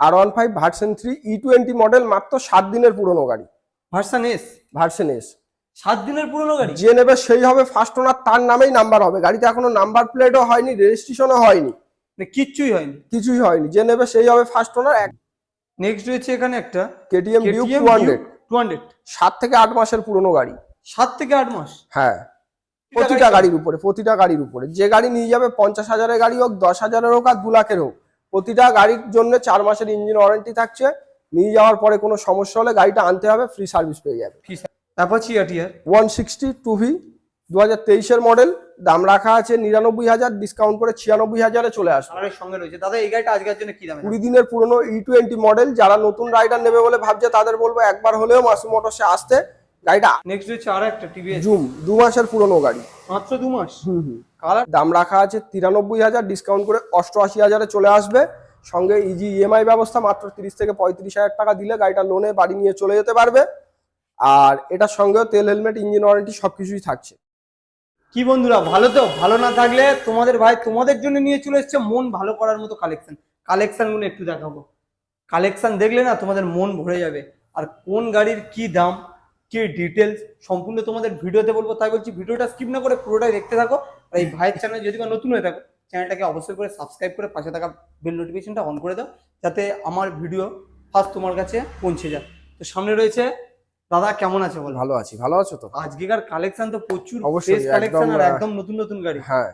R one five version three E twenty model মাত্র সাত দিনের পুরনো গাড়ি। ভার্সান এস ভার্সন এস সাত দিনের পুরনো গাড়ি? যে নেবে সেই হবে ফার্স্ট ওনার তার নামেই নাম্বার হবে। গাড়িতে এখনও নাম্বার প্লেটও হয়নি রেজিস্ট্রেশনও হয়নি। মানে কিচ্ছুই হয়নি? কিছুই হয়নি। যে নেবে সেই হবে ফার্স্ট ওনার এক নেক্সট রয়েছে এখানে একটা KTM KTM two hundred two hundred সাত থেকে আট মাসের পুরনো গাড়ি। সাত থেকে আট মাস? হ্যাঁ। প্রতিটা গাড়ির উপরে প্রতিটা গাড়ির উপরে। যে গাড়ি নিয়ে যাবে পঞ্চাশ হাজারের গাড়ি হোক দশ হাজারের হোক আর দু লাখের হোক। প্রতিটা গাড়ির জন্য চার মাসের ইঞ্জিন ওয়ারেন্টি থাকছে। নিয়ে যাওয়ার পরে কোনো সমস্যা হলে গাড়িটা আনতে হবে ফ্রি সার্ভিস পেয়ে যাবে। Apache RTR one sixty two V দু হাজার তেইশের মডেল দাম রাখা আছে নিরানব্বই হাজার ডিসকাউন্ট করে ছিয়ানব্বই হাজারে চলে আসবে। আমাদের সঙ্গে রয়েছে। দাদা এই গাড়িটা আজকের জন্য কি দামে কুড়ি দিনের পুরনো ই টোয়েন্টি মডেল যারা নতুন রাইডার নেবে বলে ভাবছে তাদের বলব একবার হলেও মাসু মোটরসে আসতে। গাড়িটা? নেক্সট রয়েছে আর একটা টিভিএস জুম দু মাসের পুরনো গাড়ি। মাত্র দু মাস? হুম হুম। কালার দাম রাখা আছে তিরানব্বই হাজার ডিসকাউন্ট করে অষ্টআশি হাজারে চলে আসবে। সঙ্গে ইজি ইএমআই ব্যবস্থা মাত্র তিরিশ থেকে পঁয়ত্রিশ হাজার টাকা দিলে গাড়িটা লোনে বাড়ি নিয়ে চলে যেতে পারবে। আর এটার সঙ্গেও তেল হেলমেট ইঞ্জিন ওয়ারেন্টি সবকিছুই থাকছে। কি বন্ধুরা ভালো তো? ভালো না থাকলে তোমাদের ভাই তোমাদের জন্য নিয়ে চলে এসছে মন ভালো করার মতো কালেকশন কালেকশনগুলো একটু দেখাবো। কালেকশন দেখলে না তোমাদের মন ভরে যাবে। আর কোন গাড়ির কি দাম? কি ডিটেলস সম্পূর্ণ তোমাদের ভিডিওতে বলব তাই বলছি ভিডিওটা স্কিপ না করে পুরোটাই দেখতে থাকো। আর এই ভাইয়ের চ্যানেল যদি নতুন হয়ে থাকো চ্যানেলটাকে অবশ্যই করে সাবস্ক্রাইব করে পাশে থাকা বেল নোটিফিকেশনটা অন করে দাও যাতে আমার ভিডিও ফার্স্ট তোমার কাছে পৌঁছে যায়। তো সামনে রয়েছে দাদা কেমন আছে বলো? ভালো আছি ভালো আছো তো? আজকেকার কালেকশন তো প্রচুর অবশ্যই, ফ্রেশ কালেকশন আর একদম নতুন নতুন গাড়ি। হ্যাঁ।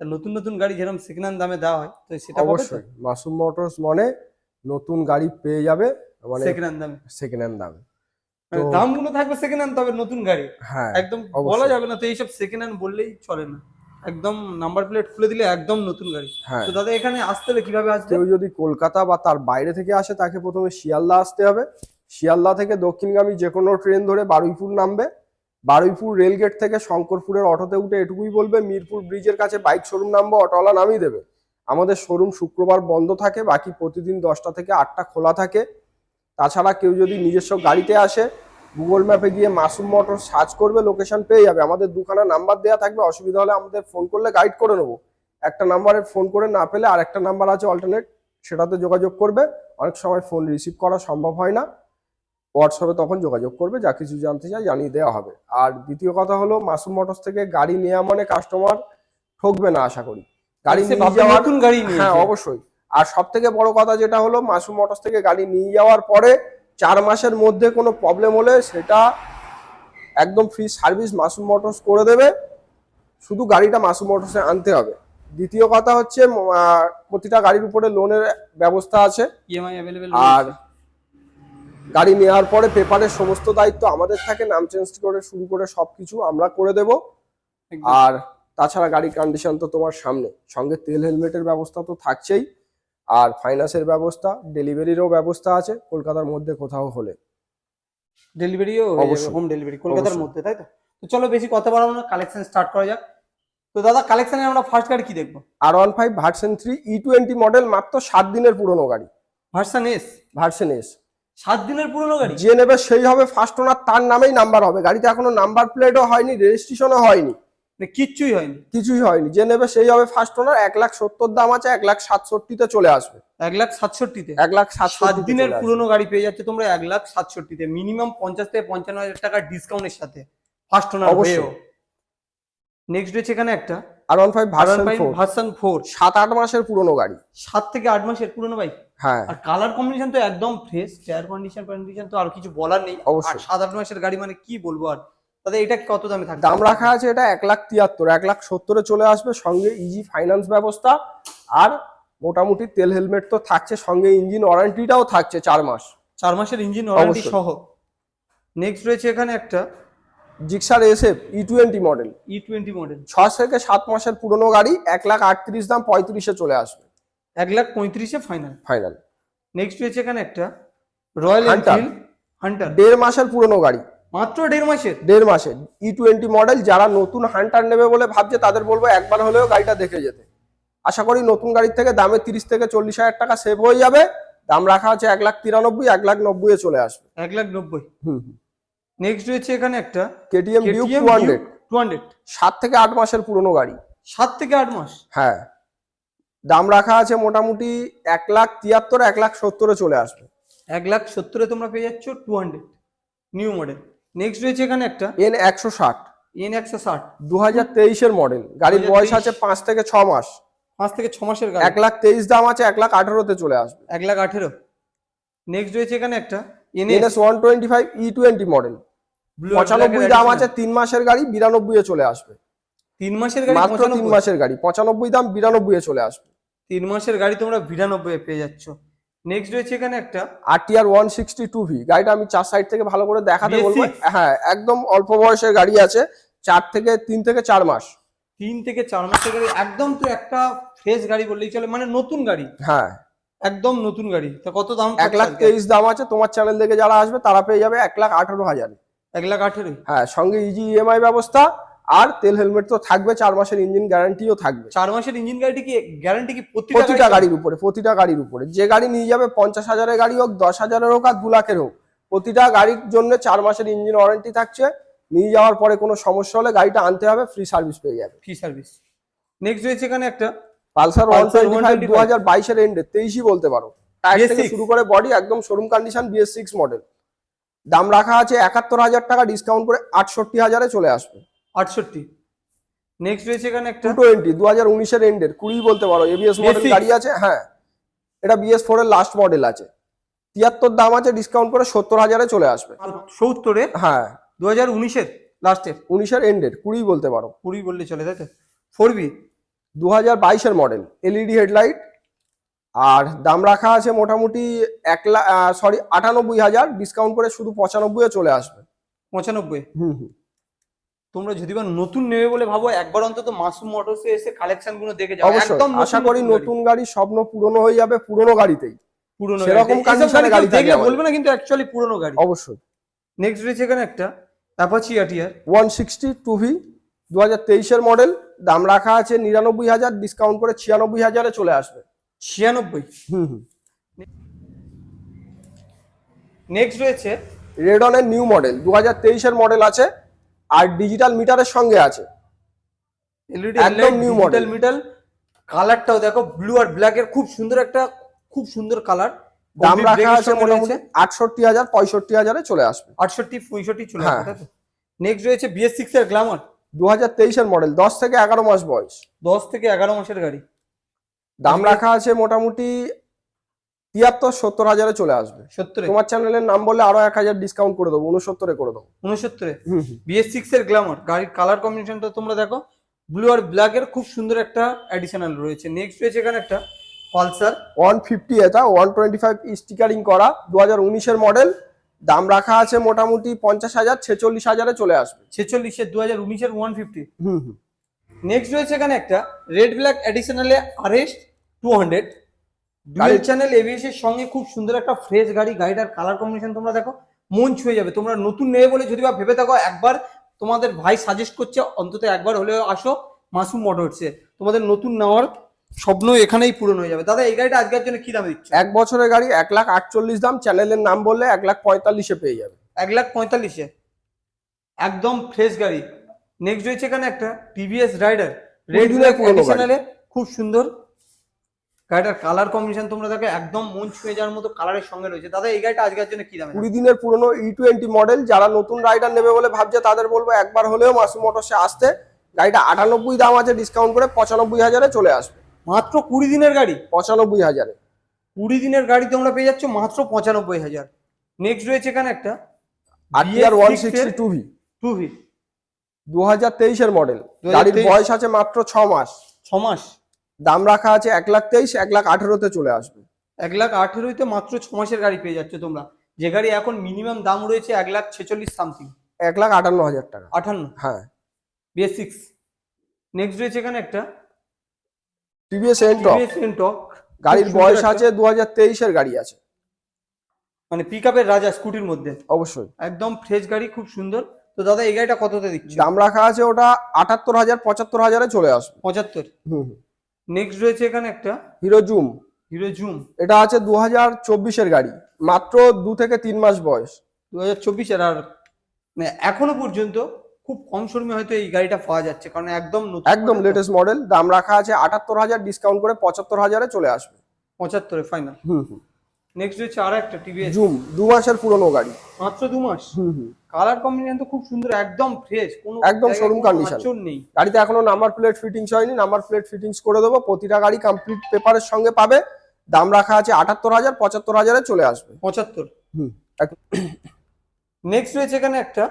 তা নতুন নতুন গাড়ি যেরকম সেকেন্ড হ্যান্ড দামে দেওয়া হয় তো সেটা অবশ্যই মাসুম মোটরস মানে নতুন গাড়ি পেয়ে যাবে মানে সেকেন্ড হ্যান্ড দামে। সেকেন্ড হ্যান্ড দামে। দামগুলো থাকবে সেকেন্ড হ্যান্ড তবে নতুন গাড়ি। হ্যাঁ একদম বলা যাবে না তো এইসব সেকেন্ড হ্যান্ড বললেই চলে না। একদম নাম্বার প্লেট খুলে দিলে একদম নতুন গাড়ি। হ্যাঁ। তো দাদা এখানে আসতে হলে কীভাবে আসবে? কেউ যদি কলকাতা বা তার বাইরে থেকে আসে তাকে প্রথমে শিয়ালদা আসতে হবে। শিয়ালদা থেকে দক্ষিণগামী যে কোনো ট্রেন ধরে বারুইপুর নামবে। বারুইপুর রেলগেট থেকে শঙ্করপুরের অটোতে উঠে এটুকুই বলবে মিরপুর ব্রিজের কাছে বাইক শোরুম নামবো অটোওয়ালা নামিয়ে দেবে। আমাদের শোরুম শুক্রবার বন্ধ থাকে বাকি প্রতিদিন দশটা থেকে আটটা খোলা থাকে। তাছাড়া কেউ যদি নিজস্ব গাড়িতে আসে গুগল ম্যাপে গিয়ে মাসুম মোটর সার্চ করবে লোকেশন পেয়ে যাবে। আমাদের দুখানা নাম্বার দেওয়া থাকবে অসুবিধা হলে আমাদের ফোন করলে গাইড করে নেব। একটা নাম্বারে ফোন করে না পেলে আর একটা নাম্বার আছে অল্টারনেট সেটাতে যোগাযোগ করবে। অনেক সময় ফোন রিসিভ করা সম্ভব হয় না। হোয়াটসঅ্যাপে তখন যোগাযোগ করবে যা কিছু জানতে চাই জানিয়ে দেওয়া হবে। আর দ্বিতীয় কথা হলো মাসুম মোটরস থেকে গাড়ি নেওয়া মানে কাস্টমার ঠকবে না আশা করি। গাড়ি নিয়ে যাওয়ার নতুন গাড়ি হ্যাঁ অবশ্যই। আর সব থেকে বড় কথা যেটা হলো মাসুম মোটরস থেকে গাড়ি নিয়ে যাওয়ার পরে চার মাসের মধ্যে কোনো প্রবলেম হলে সেটা একদম ফ্রি সার্ভিস মাসুম মোটরস করে দেবে। শুধু গাড়িটা মাসুম মোটরসে আনতে হবে। দ্বিতীয় কথা হচ্ছে প্রতিটা গাড়ির উপরে লোনের ব্যবস্থা আছে। আর গাড়ি নেওয়ার পরে পেপারের সমস্ত দায়িত্ব আমাদের থাকে নাম চেঞ্জ করে শুরু করে সবকিছু আমরা করে দেব। আর তাছাড়া গাড়ির কন্ডিশন তো তোমার সামনে। সঙ্গে তেল হেলমেটের ব্যবস্থা তো থাকছেই। আর ফাইন্যান্সের ব্যবস্থা ডেলিভারিরও ব্যবস্থা আছে কলকাতার মধ্যে কোথাও হলে। ডেলিভারিও। হোম ডেলিভারি কলকাতার মধ্যে তাই তো? তো চলো বেশি কথা বাড়াবো না কালেকশন স্টার্ট করা যাক। তো দাদা কালেকশনে আমরা ফার্স্ট গাড়ি কি দেখব? R one five version three E twenty model মাত্র সাত দিনের পুরনো গাড়ি। ভার্সান এস ভার্সন এস সাত দিনের পুরনো গাড়ি? যে নেবে সেই হবে ফার্স্ট ওনার তার নামেই নাম্বার হবে। গাড়িতে এখনও নাম্বার প্লেটও হয়নি রেজিস্ট্রেশনও হয়নি। কিচ্ছুই হয়নি। কিছুই হয়নি। যে নেবে সেই হবে ফার্স্ট ওনার এক লাখ সত্তর দাম আছে এক লাখ সাতষট্টিতে চলে আসবে। এক লাখ সাতষট্টিতে? এক লাখ সাত দিনের পুরনো গাড়ি পেয়ে যাচ্ছে তোমরা এক লাখ সাতষট্টিতে মিনিমাম পঞ্চাশ থেকে পঞ্চান্ন হাজার টাকা ডিসকাউন্টের সাথে। ফার্স্ট ওনার অবশ্যই। নেক্সট রয়েছে এখানে একটা। R one five version four version four সাত আট মাসের পুরনো গাড়ি। সাত থেকে আট মাসের পুরনো বাইক হ্যাঁ। আর কালার কম্বিনেশন তো একদম ফ্রেশ টায়ার কন্ডিশন কন্ডিশন তো আর কিছু বলার নেই। অবশ্যই। সাত আট মাসের গাড়ি মানে কি বলব আর? তাহলে এটা কত দামে থাকবে? দাম রাখা আছে এটা এক লাখ তিয়াত্তর এক লাখ সত্তরে চলে আসবে সঙ্গে ইজি ফাইন্যান্স ব্যবস্থা। আর মোটামুটি তেল হেলমেট তো থাকছে সঙ্গে ইঞ্জিন ওয়ারেন্টিটাও থাকছে চার মাস। চার মাসের ইঞ্জিন ওয়ারেন্টি সহ। নেক্সট রয়েছে এখানে একটা Gixxer SF E twenty model E twenty model ছ থেকে সাত মাসের পুরনো গাড়ি এক লাখ আটত্রিশ দাম পঁয়ত্রিশে চলে আসবে। এক লাখ পঁয়ত্রিশে ফাইনাল ফাইনাল নেক্সট রয়েছে এখানে একটা রয়্যাল। এনফিল্ড হান্টার দেড় মাসের পুরনো গাড়ি। মাত্র দেড় মাসের? দেড় মাসের। ই টোয়েন্টি মডেল যারা নতুন হান্টার নেবে বলে ভাবছে তাদের বলব একবার হলেও গাড়িটা দেখে যেতে। আশা করি নতুন গাড়ির থেকে দামে তিরিশ থেকে চল্লিশ হাজার টাকা সেভ হয়ে যাবে। দাম রাখা আছে এক লাখ তিরানব্বই এক লাখ নব্বই চলে আসবে। এক লাখ নব্বই? নেক্সট রয়েছে এখানে একটা KTM KTM two hundred two hundred সাত থেকে আট মাসের পুরনো গাড়ি। সাত থেকে আট মাস? হ্যাঁ। দাম রাখা আছে মোটামুটি এক লাখ তিয়াত্তর এক লাখ সত্তরে চলে আসবে। এক লাখ সত্তরে তোমরা পেয়ে যাচ্ছ two hundred new model next রয়েছে এখানে একটা। এন একশো ষাট। এন একশো ষাট। দু হাজার তেইশের মডেল গাড়ির 2023 বয়স আছে পাঁচ থেকে ছ মাস। পাঁচ থেকে ছ মাসের গাড়ি। এক লাখ তেইশ দাম আছে এক লাখ আঠেরোতে চলে আসবে। এক লাখ আঠেরো। নেক্সট রয়েছে এখানে একটা। N NS one twenty five E twenty model পঁচানব্বই দাম আছে তিন মাসের গাড়ি বিরানব্বই এ চলে আসবে। তিন মাসের গাড়ি মাত্র তিন মাসের গাড়ি। পঁচানব্বই দাম বিরানব্বই এ চলে আসবে। তিন মাসের গাড়ি তোমরা বিরানব্বই পেয়ে যাচ্ছ। নেক্সট রয়েছে এখানে একটা R TR one sixty two V গাড়িটা আমি চার সাইড থেকে ভালো করে দেখাতে বলব। হ্যাঁ একদম অল্প বয়সের গাড়ি আছে। চার থেকে তিন থেকে চার মাস। তিন থেকে চার মাসের গাড়ি একদম তো একটা ফ্রেশ গাড়ি বললেই চলে মানে নতুন গাড়ি। হ্যাঁ। একদম নতুন গাড়ি। তা কত দাম? এক লাখ তেইশ দাম আছে তোমার চ্যানেল থেকে যারা আসবে তারা পেয়ে যাবে এক লাখ আঠারো হাজার। এক লাখ আঠেরোই হ্যাঁ সঙ্গে ইজি ইএমআই ব্যবস্থা। আর তেল হেলমেট তো থাকবে চার মাসের ইঞ্জিন গ্যারান্টিও থাকবে। চার মাসের ইঞ্জিন গাড়িটি কি গ্যারান্টি কি প্রতিটা গাড়ির উপরে? প্রতিটা গাড়ির উপরে। যে গাড়ি নিয়ে যাবে পঞ্চাশ হাজারের গাড়ি হোক দশ হাজারের হোক আর দু লাখের হোক প্রতিটা গাড়ির জন্য চার মাসের ইঞ্জিন ওয়ারেন্টি থাকছে। নিয়ে যাওয়ার পরে কোনো সমস্যা হলে গাড়িটা আনতে হবে ফ্রি সার্ভিস পেয়ে যাবে। ফ্রি সার্ভিস নেক্সট রয়েছে এখানে একটা। পালসার ওয়ান টোয়েন্টি ফাইভ দু হাজার বাইশের এন্ডে তেইশই বলতে পারো। টায়ার থেকে শুরু করে বডি একদম showroom condition BS six model দাম রাখা আছে একাত্তর হাজার টাকা ডিসকাউন্ট করে আটষট্টি হাজারে চলে আসবে। আটষট্টি। নেক্সট রয়েছে এখানে একটা। টোয়েন্টি দু হাজার উনিশের এন্ডের কুড়ি বলতে পারো এবিএস মডেল BS6 গাড়ি আছে হ্যাঁ। এটা বিএস ফোর এর লাস্ট মডেল আছে। তিয়াত্তর দাম আছে ডিসকাউন্ট করে সত্তর হাজারে চলে আসবে। সত্তরে? হ্যাঁ। দু হাজার উনিশের লাস্টের উনিশের এন্ডের কুড়ি বলতে পারো। কুড়ি বললে চলে তাই তো? ফোর বি দু হাজার বাইশের মডেল এলইডি হেডলাইট আর দাম রাখা আছে মোটামুটি এক লাখ সরি আটানব্বই হাজার ডিসকাউন্ট করে শুধু পঁচানব্বই চলে আসবে। পঁচানব্বই? হুম হুম। তোমরা যদি বা নতুন নেবে বলে ভাবো একবার অন্তত মাসুম মোটরসে এসে কালেকশনগুলো দেখে যাও একদম আশা করি নতুন গাড়ি। স্বপ্ন পূরণ হয়ে যাবে পুরনো গাড়িতেই। পুরনো সেরকম এ গাড়ি দেখলে বলবে না কিন্তু অ্যাকচুয়ালি পুরনো গাড়ি। অবশ্যই। নেক্সট রয়েছে এখানে একটা Apache RTR one sixty two V দু হাজার তেইশের মডেল দাম রাখা আছে নিরানব্বই হাজার ডিসকাউন্ট করে ছিয়ানব্বই হাজারে চলে আসবে। ছিয়ানব্বই। হুম হুম। নেক্সট রয়েছে রেডনের নিউ মডেল দু হাজার তেইশের মডেল আছে আর ডিজিটাল মিটারের সঙ্গে আছে। এলইডি একদম new মডেল মিটাল কালারটাও দেখো ব্লু আর ব্ল্যাক এর খুব সুন্দর একটা খুব সুন্দর কালার দাম রাখা আছে মোটামুটি আটষট্টি হাজার পঁয়ষট্টি হাজারে চলে আসবে। আটষট্টি পঁয়ষট্টি চলে হ্যাঁ। আসবে নেক্সট রয়েছে বিএস সিক্স এর গ্ল্যামার দু হাজার তেইশের মডেল দশ থেকে এগারো মাস বয়স। দশ থেকে এগারো মাসের গাড়ি। দাম রাখা আছে মোটামুটি তিয়াত্তর সত্তর হাজারে চলে আসবে। সত্তরে? তোমার চ্যানেলের নাম বললে আরও এক হাজার ডিসকাউন্ট করে দেবো উনসত্তরে করে দেবো। উনসত্তরে? বিএস সিক্স এর গ্ল্যামার গাড়ির কালার কম্বিনেশনটা তোমরা দেখো ব্লু আর ব্ল্যাক এর খুব সুন্দর একটা অ্যাডিশনাল রয়েছে। নেক্সট রয়েছে এখানে একটা পালসার ওয়ান ফিফটি এটা ওয়ান টোয়েন্টি ফাইভ স্টিকারিং করা দু হাজার উনিশের মডেল দাম রাখা আছে মোটামুটি পঞ্চাশ হাজার ছেচল্লিশ হাজারে চলে আসবে। ছেচল্লিশের দু হাজার উনিশের one fifty hmm hmm. Next রয়েছে এখানে একটা red black অ্যাডিশনালে RS two hundred dual channel ABS এর সঙ্গে খুব সুন্দর একটা ফ্রেশ গাড়ি গাড়িটার কালার কম্বিনেশন তোমরা দেখো মন ছুঁয়ে যাবে। তোমরা নতুন নেবে বলে যদি বা ভেবে থাকো একবার তোমাদের ভাই সাজেস্ট করছে অন্তত একবার হলেও আসো মাসুম মোটরসে। তোমাদের নতুন নেওয়ার স্বপ্ন এখানেই পূরণ হয়ে যাবে। দাদা এই গাড়িটা আজকের জন্য কি দামে দিচ্ছ? এক বছরের গাড়ি এক লাখ আটচল্লিশ দাম চ্যানেলের নাম বললে এক লাখ পঁয়তাল্লিশে পেয়ে যাবে। এক লাখ পঁয়তাল্লিশে? একদম ফ্রেশ গাড়ি। নেক্সট রয়েছে এখানে একটা টিভিএস রাইডার রেড খুব সুন্দর গাড়িটার কালার কম্বিনেশন তোমরা দেখো একদম মন ছুঁয়ে যাওয়ার মতো কালারের সঙ্গে রয়েছে। দাদা এই গাড়িটা আজকের জন্য কি দামে কুড়ি দিনের পুরনো ই টোয়েন্টি মডেল যারা নতুন রাইডার নেবে বলে ভাবছে তাদের বলব একবার হলেও মাসু মোটরসে আসতে। গাড়িটা আটানব্বই দাম আছে ডিসকাউন্ট করে পঁচানব্বই হাজারে চলে আসবে। মাত্র কুড়ি দিনের গাড়ি? পঁচানব্বই হাজারে। কুড়ি দিনের গাড়ি তোমরা পেয়ে যাচ্ছ মাত্র পঁচানব্বই হাজার। নেক্সট রয়েছে এখানে একটা R one sixty two V two V দু হাজার তেইশের মডেল গাড়ির বয়স আছে মাত্র ছ মাস। ছ মাস। দাম রাখা আছে এক লাখ তেইশ এক লাখ আঠেরোতে চলে আসবে। এক লাখ আঠেরোতে মাত্র ছ মাসের গাড়ি পেয়ে যাচ্ছে তোমরা। যে গাড়ি এখন মিনিমাম দাম রয়েছে এক লাখ ছেচল্লিশ সামথিং এক লাখ আটান্ন হাজার টাকা। আটান্ন? হ্যাঁ। বিএস সিক্স নেক্সট রয়েছে এখানে একটা। টিভিএস এন্টক Ntorq, গাড়ির বয়স আছে দু হাজার তেইশের গাড়ি আছে। মানে পিক আপের রাজা স্কুটির মধ্যে। অবশ্যই। একদম ফ্রেশ গাড়ি খুব সুন্দর। তো দাদা এই গাড়িটা কততে দিচ্ছ? দাম রাখা আছে ওটা আটাত্তর হাজার পঁচাত্তর হাজারে চলে আসবে। পঁচাত্তর। হুম হুম। নেক্সট রয়েছে এখানে একটা। হিরো জুম হিরো জুম এটা আছে দু হাজার চব্বিশের গাড়ি মাত্র দু থেকে তিন মাস বয়স। দু হাজার চব্বিশের আর মানে এখনও পর্যন্ত খুব কম সময়ে হয়তো এই গাড়িটা পাওয়া যাচ্ছে কারণ একদম একদম লেটেস্ট মডেল দাম রাখা আছে আটাত্তর হাজার ডিসকাউন্ট করে পঁচাত্তর হাজারে চলে আসবে। পঁচাত্তরে ফাইনাল হুম হুম। নেক্সট হচ্ছে আর একটা টিভিএস জুম দু মাসের পুরনো গাড়ি। মাত্র দু মাস? হুম হুম। কালার কম্বিনেশন তো খুব সুন্দর একদম ফ্রেশ কোনো একদম শোরুম কন্ডিশন নেই। গাড়িতে এখনও নাম্বার প্লেট ফিটিংস হয়নি নাম্বার প্লেট ফিটিংস করে দেবো প্রতিটা গাড়ি কমপ্লিট পেপারের সঙ্গে পাবে। দাম রাখা আছে আটাত্তর হাজার পঁচাত্তর হাজারে চলে আসবে। পঁচাত্তর। হুম। নেক্সট রয়েছে এখানে একটা।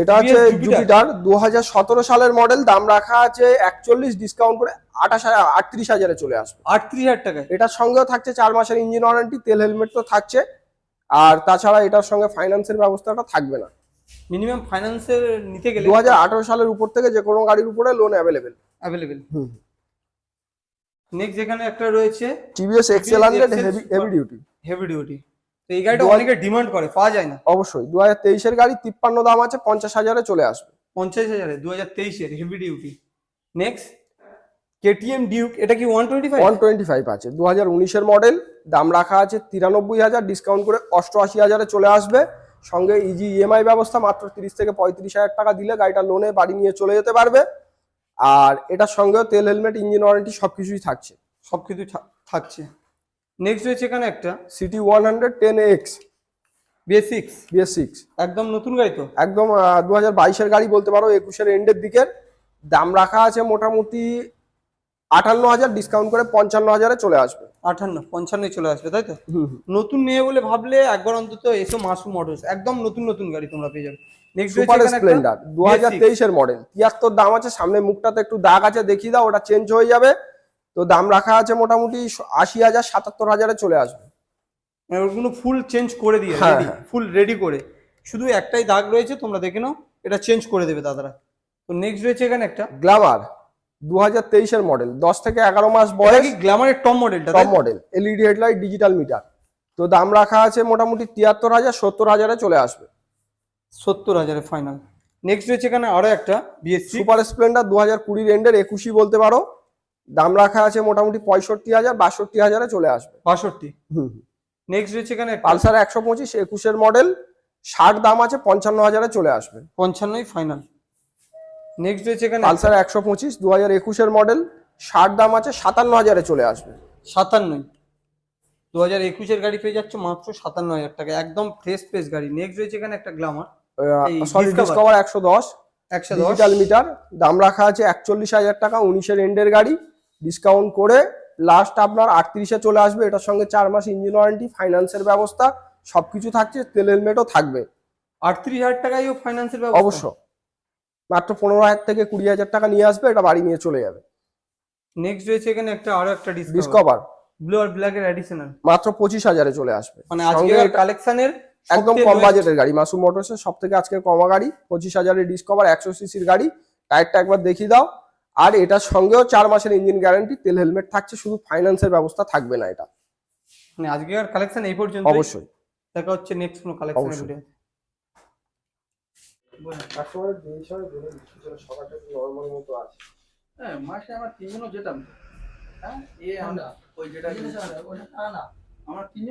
এটা আছে TVS জুপিটার দু হাজার সতেরো সালের মডেল দাম রাখা আছে একচল্লিশ ডিসকাউন্ট করে আঠাশ হাজার আটত্রিশ হাজারে চলে আসবে। আটত্রিশ হাজার টাকায়? এটার সঙ্গেও থাকছে চার মাসের ইঞ্জিন ওয়ারেন্টি তেল হেলমেট তো থাকছে। আর তাছাড়া এটার সঙ্গে ফাইন্যান্সের ব্যবস্থাটা থাকবে না। মিনিমাম ফাইন্যান্সের নিতে গেলে দু হাজার আঠারো সালের উপর থেকে যে কোনো গাড়ির উপরে loan available available hmm next যেখানে একটা রয়েছে TVS XL hundred heavy duty heavy duty তো এই গাড়িটা অনেকে ডিমান্ড করে পাওয়া যায় না। অবশ্যই দু হাজার তেইশের গাড়ি তিপ্পান্ন দাম আছে পঞ্চাশ হাজারে চলে আসবে। পঞ্চাশ হাজারে দু হাজার তেইশের heavy duty next KTM Duke এটা কি one twenty five one twenty five আছে দু হাজার উনিশের মডেল দাম রাখা আছে তিরানব্বই হাজার ডিসকাউন্ট করে অষ্টআশি হাজারে চলে আসবে। সঙ্গে ইজি ইএমআই ব্যবস্থা মাত্র তিরিশ থেকে পঁয়ত্রিশ হাজার টাকা দিলে গাড়িটা লোনে বাড়ি নিয়ে চলে যেতে পারবে। আর এটার সঙ্গেও তেল হেলমেট ইঞ্জিন ওয়ারেন্টি সবকিছুই থাকছে। সব কিছু থা- থাকছে। নেক্সট রয়েছে এখানে একটা। CT one hundred ten X BS six একদম নতুন গাড়ি তো? একদম দু হাজার বাইশের গাড়ি বলতে পারো একুশের এন্ডের দিকের। দাম রাখা আছে মোটামুটি আটান্ন হাজার ডিসকাউন্ট করে পঞ্চান্ন হাজারে চলে আসবে। আঠান্ন পঞ্চান্নই চলে আসবে তাই তো? নতুন নিয়ে বলে ভাবলে একবার অন্তত এসো মাসু মডেলস একদম নতুন নতুন গাড়ি তোমরা পেয়ে যাবে। নেক্সট সুপার স্প্লেন্ডার দু হাজার তেইশের মডেল তিয়াত্তর দাম আছে সামনে মুখটাতে একটু দাগ আছে দেখিয়ে দাও ওটা চেঞ্জ হয়ে যাবে। তো দাম রাখা আছে মোটামুটি আশি হাজার সাতাত্তর হাজারে চলে আসবে। মানে ওগুলো ফুল চেঞ্জ করে দিয়ে হ্যাঁ, হ্যাঁ। ফুল রেডি করে। শুধু একটাই দাগ রয়েছে তোমরা দেখে নাও এটা চেঞ্জ করে দেবে দাদারা। তো নেক্সট রয়েছে এখানে একটা। গ্লামার দু হাজার তেইশের মডেল দশ থেকে এগারো মাস বয়স। কি গ্ল্যামারের টপ মডেলটা top model LED headlight digital meter তো দাম রাখা আছে মোটামুটি তিয়াত্তর হাজার সত্তর হাজারে চলে আসবে। সত্তর হাজারে ফাইনাল নেক্সট রয়েছে এখানে আরও একটা বিএসসি সুপার স্প্লেন্ডার দু হাজার কুড়ির এন্ডের একুশি বলতে পারো। দাম রাখা আছে মোটামুটি পঁয়ষট্টি হাজার বাষট্টি হাজারে চলে আসবে। বাষট্টি? হুম নেক্সট রয়েছে এখানে পালসার একশো পঁচিশ একুশের মডেল ষাট দাম আছে পঞ্চান্ন হাজারে চলে আসবে। পঞ্চান্নই ফাইনাল নেক্সট রয়েছে এখানে পালসার একশো পঁচিশ দু হাজার একুশের মডেল ষাট দাম আছে সাতান্ন হাজারে চলে আসবে। সাতান্নই। দু হাজার একুশের গাড়ি পেয়ে যাচ্ছে মাত্র সাতান্ন হাজার টাকা। একদম ফ্রেশ ফ্রেশ গাড়ি। নেক্সট রয়েছে এখানে একটা গ্লামার সরি ডিসকভার একশো দশ। একশো দশ। মিটার দাম রাখা আছে একচল্লিশ হাজার টাকা উনিশের এন্ডের গাড়ি। ডিসকাউন্ট করে লাস্ট আপনার আটত্রিশে চলে আসবে এটার সঙ্গে চার মাস ইঞ্জিন ওয়ারেন্টি ফাইন্যান্সের ব্যবস্থা সবকিছু থাকছে তেল হেলমেটও থাকবে। আটত্রিশ হাজার টাকায় ও ফাইন্যান্সের অবশ্য। মাত্র পনেরো হাজার থেকে কুড়ি হাজার টাকা নিয়ে আসবে এটা বাড়ি নিয়ে চলে যাবে। নেক্সট রয়েছে এখানে একটা আরও একটা ডিসকভার ব্লু আর ব্ল্যাক এর অ্যাডিশনাল মাত্র পঁচিশ হাজারে চলে আসবে। মানে আজকে কালেকশনের একদম কম বাজেটের গাড়ি মাসুম মোটরসের সব থেকে আজকের কমা গাড়ি পঁচিশ হাজারের ডিসকভার একশো সিসির গাড়ি। টায়ারটা একবার দেখিয়ে দাও। আর এটার সঙ্গেও চার মাসের ইঞ্জিন গ্যারান্টি তেল হেলমেট থাকছে শুধু ফাইন্যান্সের ব্যবস্থা থাকবে না এটা। মানে আজকের কালেকশন এই পর্যন্ত অবশ্যই। দেখা হচ্ছে নেক্সট কোনো কালেকশনের অবশ্যই। ভিডিও হ্যাঁ মাসে আমার তিনজনও যেতাম। হ্যাঁ এ আমরা ওই যেটা আমার তিনজন